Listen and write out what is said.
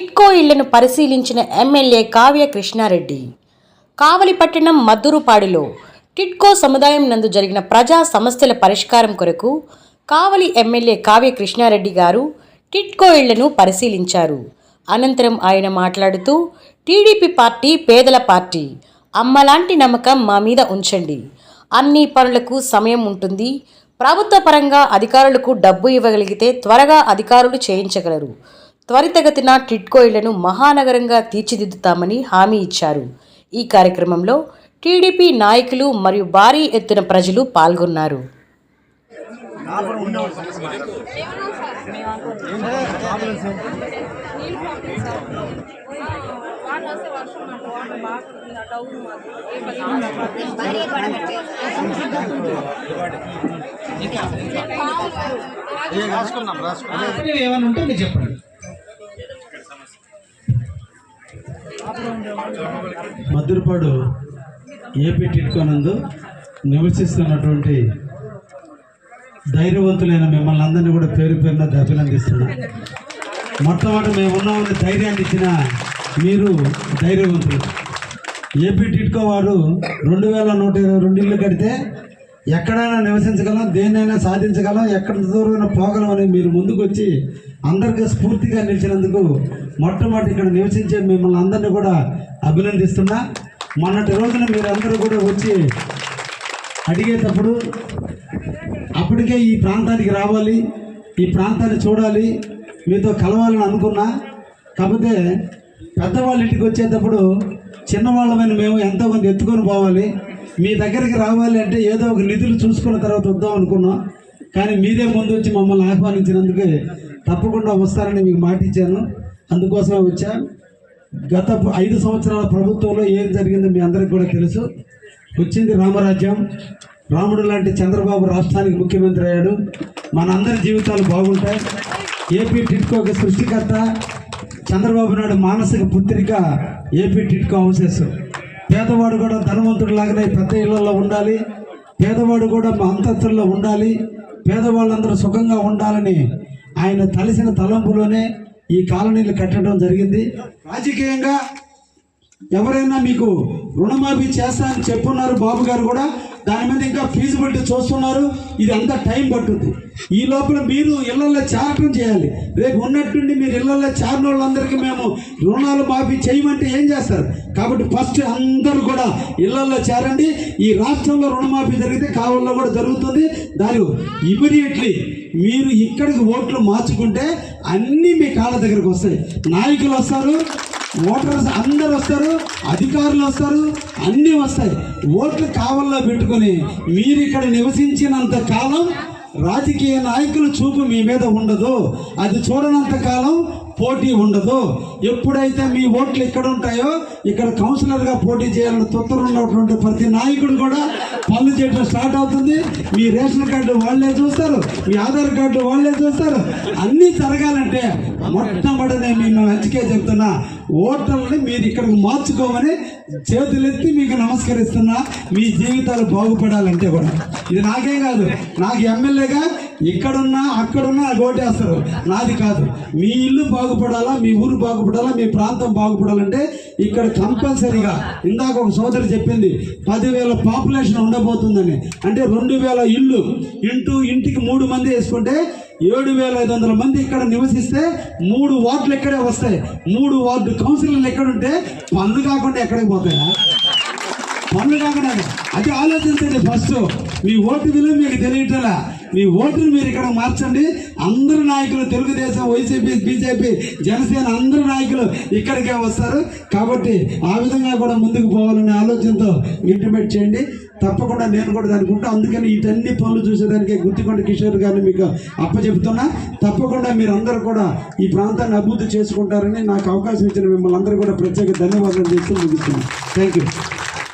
టిట్కో ఇళ్ళను పరిశీలించిన ఎమ్మెల్యే కావ్య కృష్ణారెడ్డి. కావలిపట్టణం మద్దురుపాడిలో టిట్కో సముదాయం నందు జరిగిన ప్రజా సమస్యల పరిష్కారం కొరకు కావలి ఎమ్మెల్యే కావ్య కృష్ణారెడ్డి గారు టిట్కో ఇళ్ళను పరిశీలించారు. అనంతరం ఆయన మాట్లాడుతూ టీడీపీ పార్టీ పేదల పార్టీ అమ్మలాంటి నమ్మకం మా మీద ఉంచండి. అన్ని పనులకు సమయం ఉంటుంది. ప్రభుత్వ పరంగా అధికారులకు డబ్బు ఇవ్వగలిగితే త్వరగా అధికారులు చేయించగలరు. త్వరితగతిన టిట్కో ఇళ్ళను మహానగరంగా తీర్చిదిద్దుతామని హామీ ఇచ్చారు. ఈ కార్యక్రమంలో టీడీపీ నాయకులు మరియు భారీ ఎత్తున ప్రజలు పాల్గొన్నారు. ఏ పని ఏమైనా ఉంటే మీరు చెప్పండి. మధురపాడు ఏపీ టిట్కోనందు నివసిస్తున్నటువంటి ధైర్యవంతులైన మిమ్మల్ని అందరినీ కూడా పేరు పేరున అభినందిస్తున్నా. మొట్టమొదటి మేము ఉన్నామని ధైర్యాన్ని ఇచ్చిన మీరు ధైర్యవంతులు. ఏపీ టిట్కో వారు రెండు వేల నూట ఇరవై రెండు ఇళ్ళు కడితే ఎక్కడైనా నివసించగలం దేన్నైనా సాధించగలం ఎక్కడ దూరమైనా పోగలం అని మీరు ముందుకు వచ్చి అందరికీ స్ఫూర్తిగా నిలిచినందుకు మొట్టమొదటి ఇక్కడ నివసించే మిమ్మల్ని అందరినీ కూడా అభినందిస్తున్నా. మొన్నటి రోజున మీరందరూ కూడా వచ్చి అడిగేటప్పుడు అప్పటికే ఈ ప్రాంతానికి రావాలి ఈ ప్రాంతాన్ని చూడాలి మీతో కలవాలని అనుకున్నా. కాకపోతే పెద్దవాళ్ళ ఇంటికి వచ్చేటప్పుడు చిన్నవాళ్ళమైన మేము ఎంతో కొంత ఎత్తుకొని పోవాలి. మీ దగ్గరికి రావాలి అంటే ఏదో ఒక నిధులు చూసుకున్న తర్వాత వద్దాం అనుకున్నాం. కానీ మీరే ముందు వచ్చి మమ్మల్ని ఆహ్వానించినందుకు తప్పకుండా వస్తారని మీకు మాట ఇచ్చాను. అందుకోసమే వచ్చా. గత ఐదు సంవత్సరాల ప్రభుత్వంలో ఏం జరిగిందో మీ అందరికి కూడా తెలుసు. వచ్చింది రామరాజ్యం. రాముడు లాంటి చంద్రబాబు రాష్ట్రానికి ముఖ్యమంత్రి అయ్యాడు. మనందరి జీవితాలు బాగుంటాయి. ఏపీ టిట్కోకి సృష్టికర్త చంద్రబాబు నాయుడు మానసిక పుత్రిక ఏపీ టిట్కో హౌసెస్. పేదవాడు కూడా ధనవంతుడు లాగానే పెద్ద ఇళ్ళలో ఉండాలి. పేదవాడు కూడా మా అంతస్తుల్లో ఉండాలి. పేదవాళ్ళందరూ సుఖంగా ఉండాలని ఆయన తలసిన తలంపులోనే ఈ కాలనీలు కట్టడం జరిగింది. రాజకీయంగా ఎవరైనా మీకు రుణమాఫీ చేస్తా అని చెప్పున్నారు బాబు గారు కూడా దాని మీద ఇంకా ఫీజిబిలిటీ చూస్తున్నారు. ఇది అంతా టైం పట్టుద్ది. ఈ లోపల మీరు ఇళ్ళలో చేరటం చేయాలి. రేపు ఉన్నట్టుండి మీరు ఇళ్ళలో చేరిన వాళ్ళందరికీ మేము రుణాలు మాఫీ చేయమంటే ఏం చేస్తారు? కాబట్టి ఫస్ట్ అందరూ కూడా ఇళ్ళలో చేరండి. ఈ రాష్ట్రంలో రుణమాఫీ జరిగితే కావల్లో కూడా జరుగుతుంది. దాని ఇమీడియట్లీ మీరు ఇక్కడికి ఓట్లు మార్చుకుంటే అన్నీ మీ కాళ్ళ దగ్గరకు వస్తాయి. నాయకులు వస్తారు. ఓటర్స్ అందరు వస్తారు అధికారులు వస్తారు అన్నీ వస్తాయి. ఓట్లు కావల్లో పెట్టుకొని మీరు ఇక్కడ నివసించినంత కాలం రాజకీయ నాయకుల చూపు మీ మీద ఉండదు. అది చూడనంత కాలం పోటీ ఉండదు. ఎప్పుడైతే మీ ఓట్లు ఎక్కడ ఉంటాయో ఇక్కడ కౌన్సిలర్గా పోటీ చేయాలని తొత్తరు ఉన్నటువంటి ప్రతి నాయకుడు కూడా పనులు చేయడం స్టార్ట్ అవుతుంది. మీ రేషన్ కార్డు వాళ్ళే చూస్తారు మీ ఆధార్ కార్డు వాళ్ళే చూస్తారు. అన్నీ జరగాలంటే మొట్టమొదటి నేను మిమ్మల్ని మంచిగా చెప్తున్నా. ఓటర్లని మీరు ఇక్కడికి మార్చుకోమని చేతులెత్తి మీకు నమస్కరిస్తున్నా. మీ జీవితాలు బాగుపడాలంటే కూడా. ఇది నాకే కాదు. నాకు ఎమ్మెల్యేగా ఇక్కడున్నా అక్కడున్నా ఓటేస్తారు. నాది కాదు. మీ ఇల్లు బాగుపడాలా మీ ఊరు బాగుపడాలా మీ ప్రాంతం బాగుపడాలంటే ఇక్కడ కంపల్సరీగా ఇందాక ఒక సోదరి చెప్పింది పదివేల పాపులేషన్ ఉండబోతుందని. అంటే రెండు వేల ఇల్లు ఇంటూ ఇంటికి మూడు మంది వేసుకుంటే ఏడు వేల ఐదు వందల మంది ఇక్కడ నివసిస్తే మూడు వార్డులు ఇక్కడే వస్తాయి. మూడు వార్డు కౌన్సిలర్లు ఎక్కడుంటే పనులు కాకుండా ఎక్కడికి పోతాయా? పనులు కాకుండా అది ఆలోచించండి ఫస్ట్. మీ ఓటు విలువ మీకు తెలియటలా మీ ఓటును మీరు ఇక్కడ మార్చండి. అందరు నాయకులు తెలుగుదేశం వైసీపీ బీజేపీ జనసేన అందరు నాయకులు ఇక్కడికే వస్తారు. కాబట్టి ఆ విధంగా కూడా ముందుకు పోవాలనే ఆలోచనతో ఇంటిమేట్ చేయండి. తప్పకుండా నేను కూడా దానికి ఉంటా. అందుకని వీటన్ని పనులు చూసేదానికి గుత్తికొండ కిషోర్ గారిని మీకు అప్పచెప్తున్నా. తప్పకుండా మీరు అందరూ కూడా ఈ ప్రాంతాన్ని అభివృద్ధి చేసుకుంటారని నాకు అవకాశం ఇచ్చిన మిమ్మల్ని అందరూ కూడా ప్రత్యేక ధన్యవాదాలు చేస్తూ ముగిస్తున్నాను. Thank you